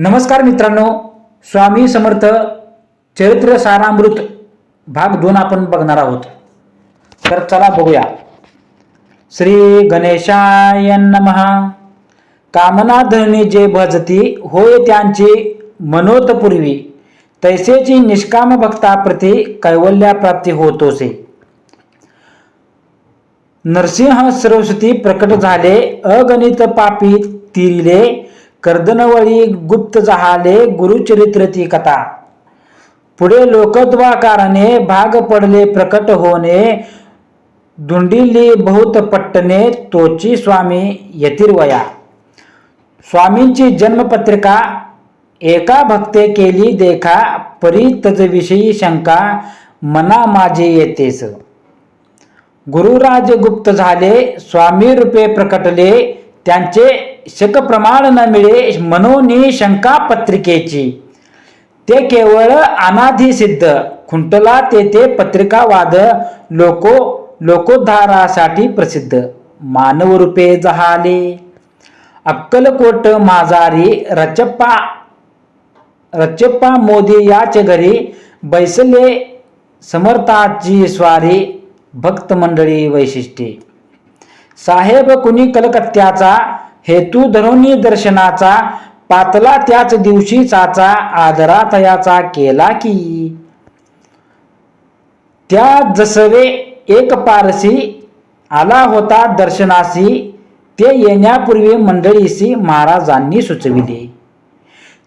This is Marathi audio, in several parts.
नमस्कार मित्रांनो स्वामी समर्थ चरित्र सारामृत भाग दोन आपण बघणार आहोत. तर चला बघूया. श्री गणेशाय महा कामना धरणी जे भजती होय त्यांची मनोतपूर्वी तैसेची निष्काम भक्ताप्रती कैवल्याप्राप्ती होतोसे. नरसिंह सरस्वती प्रकट झाले अगणित पापी तिरिले कर्दनवळी गुप्त जहाले गुरुचरित्र ती कथा. पुढे लोकद्वाकाराने भाग पडले प्रकट होणे धुंडिली बहुत पट्टने तोची स्वामी यतिर्वया. स्वामींची जन्मपत्रिका एका भक्ते केली देखा परी तजविषयी शंका मना माझे येतेस. गुरुराज गुप्त झाले स्वामी रूपे प्रकटले त्यांचे शक प्रमाण न मिळे मनोनी शंका पत्रिकेची ते केवळ अनाधिसिद्ध खुंटला तेथे पत्रिकावाद लोको लोकोद्धारासाठी प्रसिद्ध. मानव रूपे जहाले. अक्कलकोट माजारी रचप्पा रचप्पा मोदी याचे घरी बैसले समर्थाची स्वारी भक्त मंडळी वैशिष्ट्ये. साहेब कुणी कलकत्त्याचा हेतू धरोनी दर्शनाचा पातला त्याच दिवशी चाचा आदरा तयाचा केला की. त्या जसवे एक पारसी आला होता दर्शनासी ते येण्यापूर्वी मंडळीसी महाराजांनी सुचविले.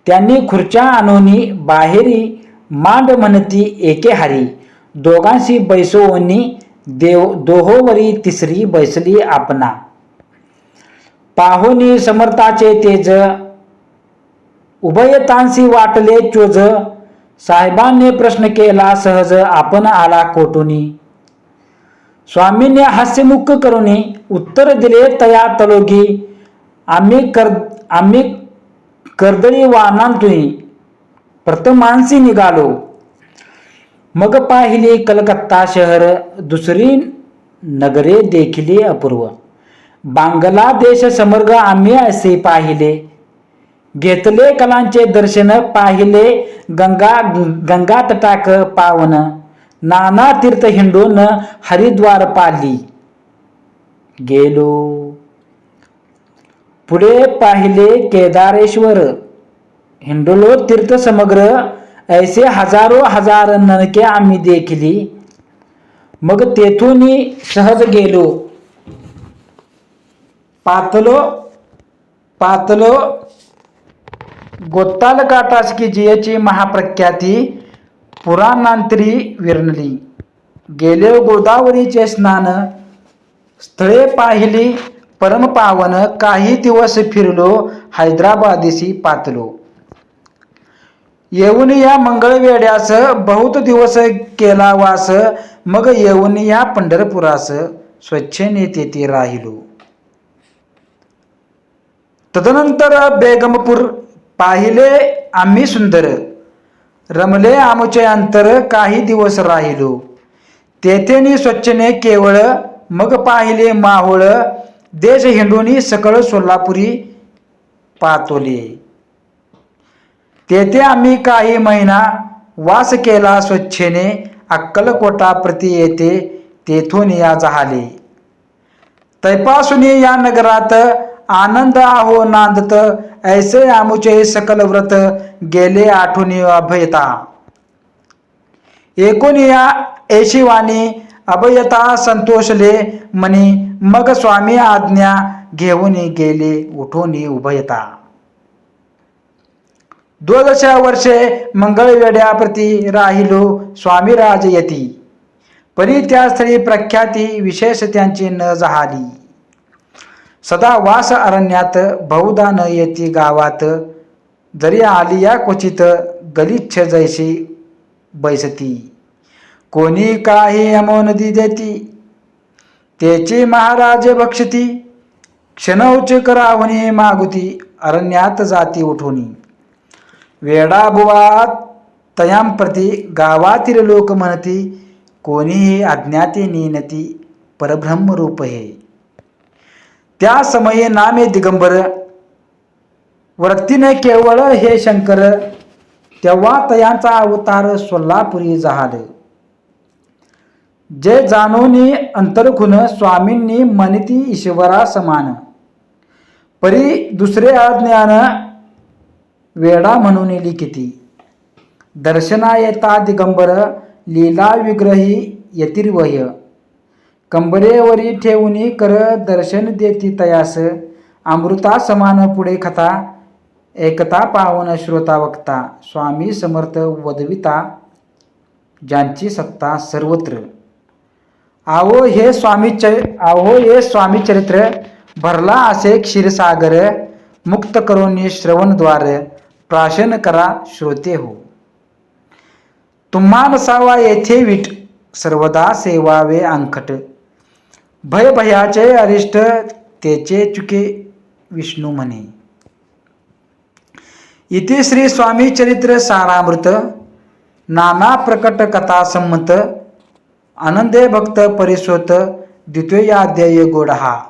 त्यांनी खुर्च्या आणोनी बाहेरी मांड म्हणती एके हारी दोघांशी बैसोवनी देव दोहोवरी तिसरी बैसली आपणा. पाहुनी समर्थाचे तेज. उभयतांशी वाटले चोज. साहेबांनी प्रश्न केला सहज आपण आला कोटुनी स्वामींनी हास्यमुख करुनी उत्तर दिले तया तलोगी आम्ही कर आम्ही कर्दळी वाहनांतुनी प्रथमांशी निघालो. मग पाहिली कलकत्ता शहर दुसरी नगरे देखिली अपूर्व. बांगलादेश समर्ग आम्ही असे पाहिले. घेतले कलांचे दर्शन पाहिले गंगा गंगा तटाक पावन. नाना तीर्थ हिंडून हरिद्वार पाली. गेलो. पुढे पाहिले केदारेश्वर. हिंडोलो तीर्थ समग्र. ऐसे हजारो हजार ननके आम्ही देखली. मग तेथून सहज गेलो. पातलो पातलो गोत्ताल काटासकी जियाची महाप्रख्याती पुराणांतरी विरणली गेले गोदावरीचे स्नान स्थळे पाहिली परमपावन काही दिवस फिरलो हैदराबादेशी पातलो. येऊन या मंगळवेड्यास बहुत दिवस केला वास मग येऊन या पंढरपुरास स्वच्छने तेथे राहिलो. तदनंतर बेगमपूर पाहिले आम्ही सुंदर. रमले आमचे अंतर काही दिवस राहिलो. तेथेनी स्वच्छने केवळ मग पाहिले माहोळ. देश हिंडोनी सकळ सोलापुरी पातोले. तेथे आम्ही काही महिना वास केला स्वच्छेने. अक्कलकोटा प्रति येते तेथून या जहाले. तैपासून या नगरात आनंद आहो नांदत ऐसे आमुचे सकल व्रत गेले आठवणी अभयता. एकूण ऐशिवानी अभयता संतोषले मनी मग स्वामी आज्ञा घेऊन गेले उठून उभयता. द्वादशा वर्षे मंगळवेड्याप्रती राहिलो स्वामीराज यती. परी त्या स्थळी प्रख्याती विशेष त्यांची न जहाली. सदा वास अरण्यात बहुधा न येती गावात. जरी आली या क्वचित गलिच्छ जैशी बैसती. कोणी काही अमोनदी देती तेची महाराज भक्षती क्षणौच करावणी मागुती अरण्यात जाती उठोनी. तयां तयांप्रती गावातील लोक म्हणती कोणीही अज्ञाती नीनती परब्रह्मरूप हे. त्या समये नामे दिगंबर वृत्तीने केवळ हे शंकर तेव्हा तयांचा अवतार सोलापुरी झाले. जे जाणोनी अंतरखुन स्वामींनी मनिती ईश्वरा समान. परी दुसरे अज्ञान वेडा म्हणून लिखिती. दर्शना येता दिगंबर लीला विग्रही यतिर्वय कंबरेवरी ठेवणी कर दर्शन देती तयास. अमृता समान पुढे कथा एकता पावन श्रोता वक्ता. स्वामी समर्थ वदविता. ज्यांची सत्ता सर्वत्र. आवो हे स्वामी च आवो हे स्वामी चरित्र. भरला असे क्षीरसागर. मुक्त करून श्रवणद्वार. प्राशन करा श्रोते हो. तुम्हा नसावा येथे विट. सर्वदा सेवावे अंकट. भय भयाचे अरिष्ट तेचे चुके विष्णू म्हणे. इथे श्री स्वामी चरित्र सारामृत नाना प्रकट कथा संमत आनंदे भक्त परिसोत द्वितीयाध्याय गोडहा.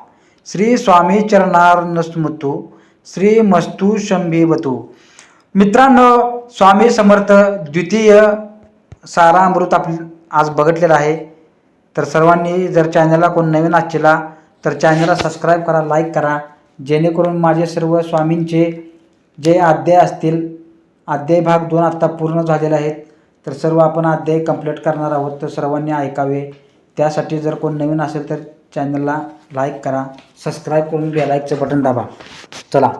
श्री स्वामी चरणार नस्मतू श्री मस्तू शंभीवतो. मित्रांनो स्वामी समर्थ द्वितीय सारामृत आप आज बघितलेलं आहे. तर सर्वांनी जर चॅनलला कोण नवीन असलेला तर चॅनलला सबस्क्राईब करा लाईक करा. जेणेकरून माझे सर्व स्वामींचे जे अध्याय असतील अध्याय भाग दोन आत्ता पूर्ण झालेले आहेत तर सर्व आपण अध्याय कंप्लीट करणार आहोत तर सर्वांनी ऐकावे. त्यासाठी जर कोण नवीन असेल तर चॅनलला लाईक करा. सबस्क्राईब करून बेलाईकचं बटन दाबा. चला.